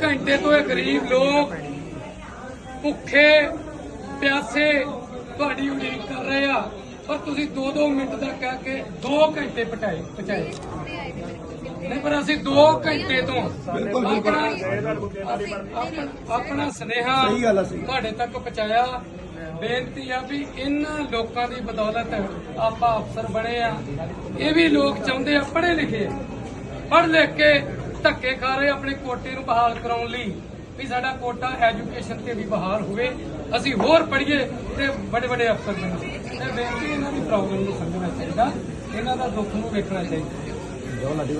ਤੋਂ ਇਹ ਗਰੀਬ ਲੋਕ ਭੁੱਖੇ ਪਿਆਸੇ ਤੁਹਾਡੀ ਉਡੀਕ ਕਰ ਰਹੇ ਆ। ਪਰ ਤੁਸੀਂ 2-2 ਮਿੰਟ ਦਾ ਕਹਿ ਕੇ 2 ਘੰਟੇ ਪਟਾਏ ਪਚਾਏ ਨਹੀਂ ਪਰ ਅਸੀਂ 2 ਘੰਟੇ ਤੋਂ ਆਪਣਾ ਆਪਣਾ- ਆਪਣਾ ਸੁਨੇਹਾ ਤੁਹਾਡੇ ਤੱਕ ਪਹੁੰਚਾਇਆ। ਬੇਨਤੀ ਆ ਵੀ ਇਹਨਾਂ ਲੋਕਾਂ ਦੀ ਬਦੌਲਤ ਆਪਾਂ ਅਫਸਰ ਬਣੇ ਆ। ਇਹ ਵੀ ਲੋਕ ਚਾਹੁੰਦੇ ਆ ਪੜ੍ਹੇ ਲਿਖੇ ਪੜ੍ਹ ਲਿਖ ਕੇ ਧੱਕੇ ਖਾ ਰਹੇ ਆਪਣੇ ਕੋਟੇ ਨੂੰ ਬਹਾਲ ਕਰਾਉਣ ਲਈ ਵੀ ਸਾਡਾ ਕੋਟਾ ਐਜੂਕੇਸ਼ਨ ਤੇ ਵੀ ਬਹਾਲ ਹੋਵੇ। ਅਸੀਂ ਹੋਰ ਪੜ੍ਹੀਏ ਤੇ ਵੱਡੇ ਵੱਡੇ ਅਫਸਰ ਬਣੀਏ। ਤੇ ਬੇਨਤੀ ਇਹਨਾਂ ਦੀ ਪ੍ਰੋਬਲਮ ਨੂੰ ਸਮਝਣਾ ਚਾਹੀਦਾ। ਇਹਨਾਂ ਦਾ ਦੁੱਖ ਨੂੰ ਵੇਖਣਾ ਚਾਹੀਦਾ। ਜੋ ਲੱਡੀ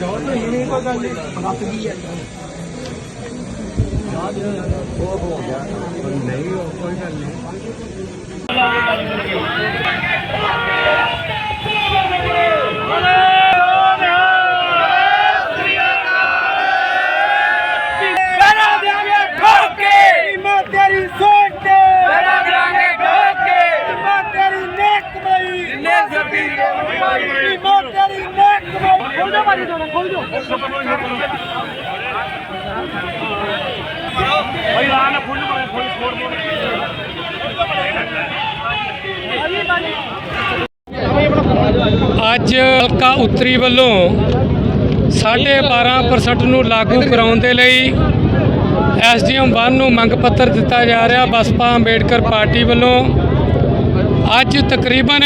ਚਾਹੁੰਦੀ ਕੋਈ ਗੱਲ ਨਹੀਂ ਸੱਤ ਕੀ ਹੈ ਨਹੀਂ ਉਹ ਕੋਈ ਗੱਲ ਬਣਾ ਦਿਆਂਗੇ ਠੋਕੇ ਹਿੰਮਤ ਤੇਰੀ ਸੋਚ ਤੇ ਬਣਾ ਦਿਆਂਗੇ ਠੋਕੇ ਹਿੰਮਤ ਤੇਰੀ ਨੇਕ ਮਈ ਜਿੰਨੇ ਜ਼ਬੀ ਹਿੰਮਤ ਤੇਰੀ ਨੇਕ ਮਈ ਖੋਲ ਦੋ ਬਾਜੀ ਦੋਨੇ ਖੋਲ ਦੋ ਭਾਈ ਰਾਨ ਫੁੱਲ ਮਾਰੇ ਫੁੱਲ ਛੋੜ ਦੋ ਅੱਜ ਹਲਕਾ ਉੱਤਰੀ ਵੱਲੋਂ 12.5% ਨੂੰ ਲਾਗੂ ਕਰਾਉਣ ਦੇ ਲਈ ਐਸਡੀਐਮ 1 ਨੂੰ ਮੰਗ ਪੱਤਰ ਦਿੱਤਾ ਜਾ ਰਿਹਾ। ਬਸਪਾ ਅੰਬੇਡਕਰ ਪਾਰਟੀ ਵੱਲੋਂ ਅੱਜ ਤਕਰੀਬਨ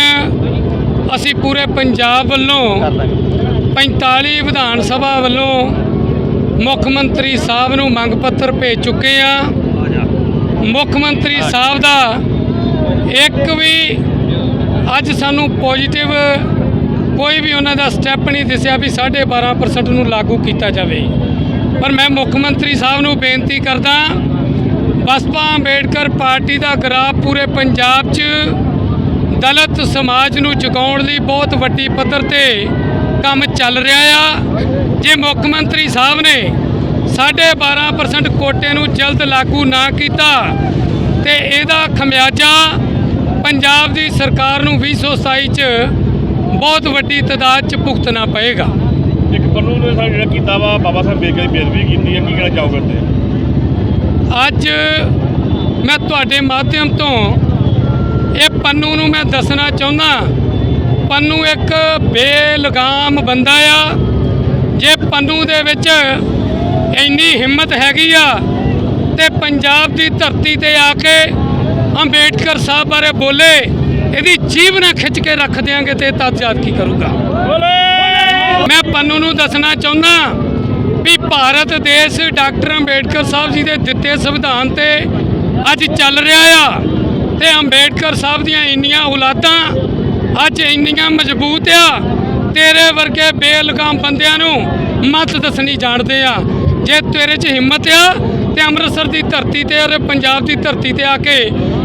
ਅਸੀਂ ਪੂਰੇ ਪੰਜਾਬ ਵੱਲੋਂ 45 ਵਿਧਾਨ ਸਭਾ ਵੱਲੋਂ ਮੁੱਖ ਮੰਤਰੀ ਸਾਹਿਬ ਨੂੰ ਮੰਗ ਪੱਤਰ ਭੇਜ ਚੁੱਕੇ ਆ। ਮੁੱਖ ਮੰਤਰੀ ਸਾਹਿਬ ਦਾ ਇੱਕ ਵੀ ਅੱਜ ਸਾਨੂੰ ਪੋਜੀਟਿਵ ਕੋਈ ਵੀ ਉਹਨਾਂ ਦਾ ਸਟੈਪ ਨਹੀਂ ਦਿਸਿਆ ਵੀ 12.5% ਨੂੰ ਲਾਗੂ ਕੀਤਾ ਜਾਵੇ। ਪਰ ਮੈਂ ਮੁੱਖ ਮੰਤਰੀ ਸਾਹਿਬ ਨੂੰ ਬੇਨਤੀ ਕਰਦਾ, ਬਸਪਾ ਅੰਬੇਡਕਰ ਪਾਰਟੀ ਦਾ ਗਰਾਫ ਪੂਰੇ ਪੰਜਾਬ 'ਚ ਦਲਿਤ ਸਮਾਜ ਨੂੰ ਜਗਾਉਣ ਲਈ ਬਹੁਤ ਵੱਡੀ ਪੱਧਰ ਤੇ ਕੰਮ ਚੱਲ ਰਿਹਾ ਆ। ਜੇ ਮੁੱਖ ਮੰਤਰੀ ਸਾਹਿਬ ਨੇ 12.5% ਕੋਟੇ ਨੂੰ ਜਲਦ ਲਾਗੂ ਨਾ ਕੀਤਾ ਤੇ ਇਹਦਾ ਖਮਿਆਜਾ ਪੰਜਾਬ ਦੀ ਸਰਕਾਰ ਨੂੰ 2027 ਚ ਬਹੁਤ ਵੱਡੀ ਤਾਦਾਦ ਚ ਭੁਗਤਣਾ ਪਏਗਾ। ਇੱਕ ਪੰਨੂ ਨੇ ਸਾਨੂੰ ਜਿਹੜਾ ਕੀਤਾ ਵਾ ਬਾਬਾ ਸਾਹਿਬ ਅੰਬੇਦਕਰ ਦੀ ਬੇਦਬੀ ਕੀਤੀ ਹੈ ਕੀ ਕਹਿਣਾ ਚਾਹੋਗੇ ਤੇ ਅੱਜ ਮੈਂ ਤੁਹਾਡੇ ਮਾਧਿਅਮ ਤੋਂ ਇਹ ਪੰਨੂ ਨੂੰ ਮੈਂ ਦੱਸਣਾ ਚਾਹੁੰਦਾ ਪੰਨੂ ਇੱਕ ਬੇਲਗਾਮ ਬੰਦਾ ਆ ਜੇ ਪੰਨੂ ਦੇ ਵਿੱਚ ਇੰਨੀ ਹਿੰਮਤ ਹੈਗੀ ਆ ਤੇ ਪੰਜਾਬ ਦੀ ਧਰਤੀ ਤੇ ਆ ਕੇ ਅੰਬੇਡਕਰ ਸਾਹਿਬ ਬਾਰੇ ਬੋਲੇ ਇਹਦੀ ਜੀਭ ਨਾ ਖਿੱਚ ਕੇ ਰੱਖ ਦਿਆਂਗੇ ਤੇ ਤਦ ਯਾਦ ਕੀ ਕਰੂਗਾ। ਮੈਂ ਪੰਨੂ ਨੂੰ ਦੱਸਣਾ ਚਾਹੁੰਦਾ ਵੀ ਭਾਰਤ ਦੇਸ਼ ਡਾਕਟਰ ਅੰਬੇਡਕਰ ਸਾਹਿਬ ਜੀ ਦੇ ਦਿੱਤੇ ਸੰਵਿਧਾਨ ਤੇ ਅੱਜ ਚੱਲ ਰਿਹਾ ਆ ਤੇ ਅੰਬੇਡਕਰ ਸਾਹਿਬ ਦੀਆਂ ਇੰਨੀਆਂ ਔਲਾਦਾਂ ਅੱਜ ਇੰਨੀਆਂ ਮਜ਼ਬੂਤ ਆ ਤੇਰੇ ਵਰਗੇ ਬੇਲਗਾਮ ਬੰਦਿਆਂ ਨੂੰ ਮਤ ਦੱਸਣੀ ਜਾਣਦੇ ਆ। ਜੇ ਤੇਰੇ 'ਚ ਹਿੰਮਤ ਆ ਤੇ ਅੰਮ੍ਰਿਤਸਰ ਦੀ ਧਰਤੀ ਤੇ ਔਰ ਪੰਜਾਬ ਦੀ ਧਰਤੀ ਤੇ ਆ ਕੇ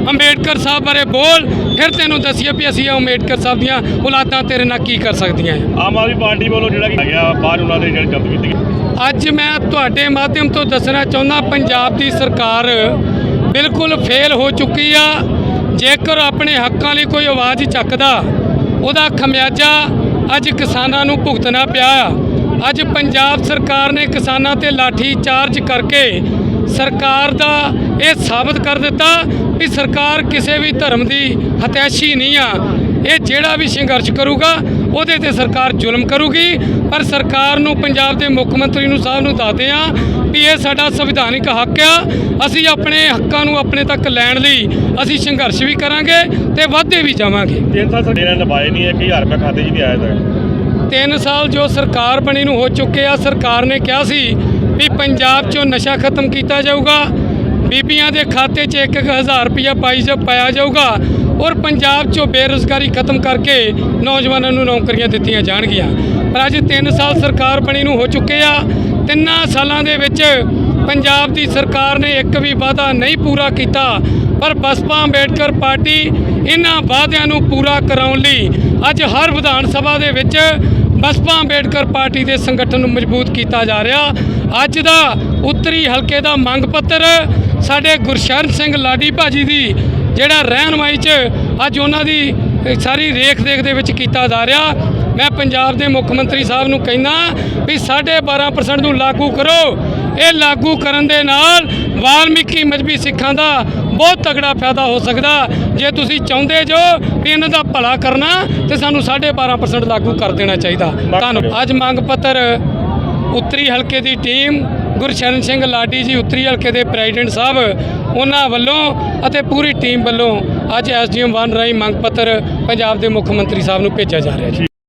ਅੰਬੇਡਕਰ ਸਾਹਿਬ ਬਾਰੇ ਬੋਲ ਫਿਰ ਤੈਨੂੰ ਦੱਸੀਏ ਵੀ ਅਸੀਂ ਅੰਬੇਡਕਰ ਸਾਹਿਬ ਦੀਆਂ ਔਲਾਦਾਂ ਤੇਰੇ ਨਾਲ ਕੀ ਕਰ ਸਕਦੀਆਂ ਆਮ ਆਦਮੀ ਪਾਰਟੀ ਵੱਲੋਂ ਜਿਹੜਾ ਕਿ ਗਿਆ ਬਾਹਰ ਉਹਨਾਂ ਦੇ ਜਿਹੜੇ ਜਬਤ ਕੀਤੀ ਅੱਜ ਮੈਂ ਤੁਹਾਡੇ ਮਾਧਿਅਮ ਤੋਂ ਦੱਸਣਾ ਚਾਹੁੰਦਾ ਪੰਜਾਬ ਦੀ ਸਰਕਾਰ ਬਿਲਕੁਲ ਫੇਲ ਹੋ ਚੁੱਕੀ ਆ। ਜੇਕਰ ਆਪਣੇ ਹੱਕਾਂ ਲਈ ਕੋਈ ਆਵਾਜ਼ ਚੱਕਦਾ, ਉਹਦਾ ਖਮਿਆਜਾ ਅੱਜ ਕਿਸਾਨਾਂ ਨੂੰ ਭੁਗਤਣਾ ਪਿਆ। ਅੱਜ ਪੰਜਾਬ ਸਰਕਾਰ ਨੇ ਕਿਸਾਨਾਂ ਤੇ ਲਾਠੀ ਚਾਰਜ ਕਰਕੇ ਸਰਕਾਰ ਦਾ ਇਹ ਸਾਬਤ ਕਰ ਦਿੱਤਾ ਵੀ ਸਰਕਾਰ ਕਿਸੇ ਵੀ ਧਰਮ ਦੀ ਹਤੈਸ਼ੀ ਨਹੀਂ ਆ। ਇਹ ਜਿਹੜਾ ਵੀ ਸੰਘਰਸ਼ ਕਰੂਗਾ, ਉਹਦੇ ਤੇ ਸਰਕਾਰ ਜ਼ੁਲਮ ਕਰੂਗੀ। ਪਰ ਸਰਕਾਰ ਨੂੰ, ਪੰਜਾਬ ਦੇ ਮੁੱਖ ਮੰਤਰੀ ਨੂੰ, ਸਾਹਿਬ ਨੂੰ ਦੱਸਦੇ ਆ ਵੀ ਇਹ ਸਾਡਾ ਸੰਵਿਧਾਨਿਕ ਹੱਕ ਆ। ਅਸੀਂ ਆਪਣੇ ਹੱਕਾਂ ਨੂੰ ਆਪਣੇ ਤੱਕ ਲੈਣ ਲਈ ਅਸੀਂ ਸੰਘਰਸ਼ ਵੀ ਕਰਾਂਗੇ ਤੇ ਵਾਧੇ ਵੀ ਜਾਵਾਂਗੇ। ਤਿੰਨ ਸਾਲ ਸਾਡੇ ਨਾਲ ਨਿਭਾਏ ਨਹੀਂ 1000 ਰੁਪਏ ਖਾਤੇ 'ਚ ਨਹੀਂ ਆਇਆ ਤੱਕ। ਤਿੰਨ ਸਾਲ ਜੋ ਸਰਕਾਰ ਬਣੀ ਨੂੰ ਹੋ ਚੁੱਕੇ ਆ ਸਰਕਾਰ ਨੇ ਕਿਹਾ ਸੀ ਵੀ ਪੰਜਾਬ 'ਚੋਂ ਨਸ਼ਾ ਖਤਮ ਕੀਤਾ ਜਾਊਗਾ ਬੀਬੀਆਂ ਦੇ ਖਾਤੇ 'ਚ 1000 ਰੁਪਇਆ ਪਾਈ ਜਾ ਪਾਇਆ ਜਾਊਗਾ ਔਰ ਪੰਜਾਬ 'ਚੋਂ ਬੇਰੁਜ਼ਗਾਰੀ ਖਤਮ ਕਰਕੇ ਨੌਜਵਾਨਾਂ ਨੂੰ ਨੌਕਰੀਆਂ ਦਿੱਤੀਆਂ ਜਾਣਗੀਆਂ। ਪਰ ਅੱਜ 3 ਸਾਲ ਸਰਕਾਰ ਬਣੀ ਨੂੰ ਹੋ ਚੁੱਕੇ ਆ ਤਿੰਨਾਂ ਸਾਲਾਂ ਦੇ ਵਿੱਚ ਪੰਜਾਬ ਦੀ ਸਰਕਾਰ ਨੇ ਇੱਕ ਵੀ ਵਾਅਦਾ ਨਹੀਂ ਪੂਰਾ ਕੀਤਾ। ਪਰ ਬਸਪਾ ਅੰਬੇਡਕਰ ਪਾਰਟੀ ਇਹਨਾਂ ਵਾਅਦਿਆਂ ਨੂੰ ਪੂਰਾ ਕਰਾਉਣ ਲਈ ਅੱਜ ਹਰ ਵਿਧਾਨ ਸਭਾ ਦੇ ਵਿੱਚ ਬਸਪਾ ਅੰਬੇਡਕਰ ਪਾਰਟੀ ਦੇ ਸੰਗਠਨ ਨੂੰ ਮਜ਼ਬੂਤ ਕੀਤਾ ਜਾ ਰਿਹਾ। ਅੱਜ ਦਾ ਉੱਤਰੀ ਹਲਕੇ ਦਾ ਮੰਗ ਪੱਤਰ ਸਾਡੇ ਗੁਰਸ਼ਰਨ ਸਿੰਘ ਲਾਡੀ ਭਾਜੀ ਦੀ ਜਿਹੜਾ ਰਹਿਨਮਾਈ 'ਚ ਅੱਜ ਉਹਨਾਂ ਦੀ ਸਾਰੀ ਰੇਖ ਦੇਖ ਦੇ ਵਿੱਚ ਕੀਤਾ ਜਾ ਰਿਹਾ। ਮੈਂ ਪੰਜਾਬ ਦੇ ਮੁੱਖ ਮੰਤਰੀ ਸਾਹਿਬ ਨੂੰ ਕਹਿੰਦਾ ਵੀ 12.5% ਨੂੰ ਲਾਗੂ ਕਰੋ। ਇਹ ਲਾਗੂ ਕਰਨ ਦੇ ਨਾਲ ਵਾਲਮੀਕੀ ਮਜਬੀ ਸਿੱਖਾਂ ਦਾ ਬਹੁਤ ਤਗੜਾ ਫਾਇਦਾ ਹੋ ਸਕਦਾ। ਜੇ ਤੁਸੀਂ ਚਾਹੁੰਦੇ ਜੋ ਵੀ ਇਹਨਾਂ ਦਾ ਭਲਾ ਕਰਨਾ ਤੇ ਸਾਨੂੰ 12.5% ਲਾਗੂ ਕਰ ਦੇਣਾ ਚਾਹੀਦਾ। ਧੰਨਵਾਦ। ਅੱਜ ਮੰਗ ਪੱਤਰ ਉੱਤਰੀ ਹਲਕੇ ਦੀ ਟੀਮ ਗੁਰਸ਼ਰਨ ਸਿੰਘ ਲਾਡੀ ਜੀ ਉੱਤਰੀ ਹਲਕੇ ਦੇ ਪ੍ਰੈਜ਼ੀਡੈਂਟ ਸਾਹਿਬ ਉਹਨਾਂ ਵੱਲੋਂ ਅਤੇ ਪੂਰੀ ਟੀਮ ਵੱਲੋਂ ਅੱਜ ਐਸਡੀਐਮ ਵਨ ਰਾਈ ਮੰਗ ਪੱਤਰ ਪੰਜਾਬ ਦੇ ਮੁੱਖ ਮੰਤਰੀ ਸਾਹਿਬ ਨੂੰ ਭੇਜਿਆ ਜਾ ਰਿਹਾ ਜੀ।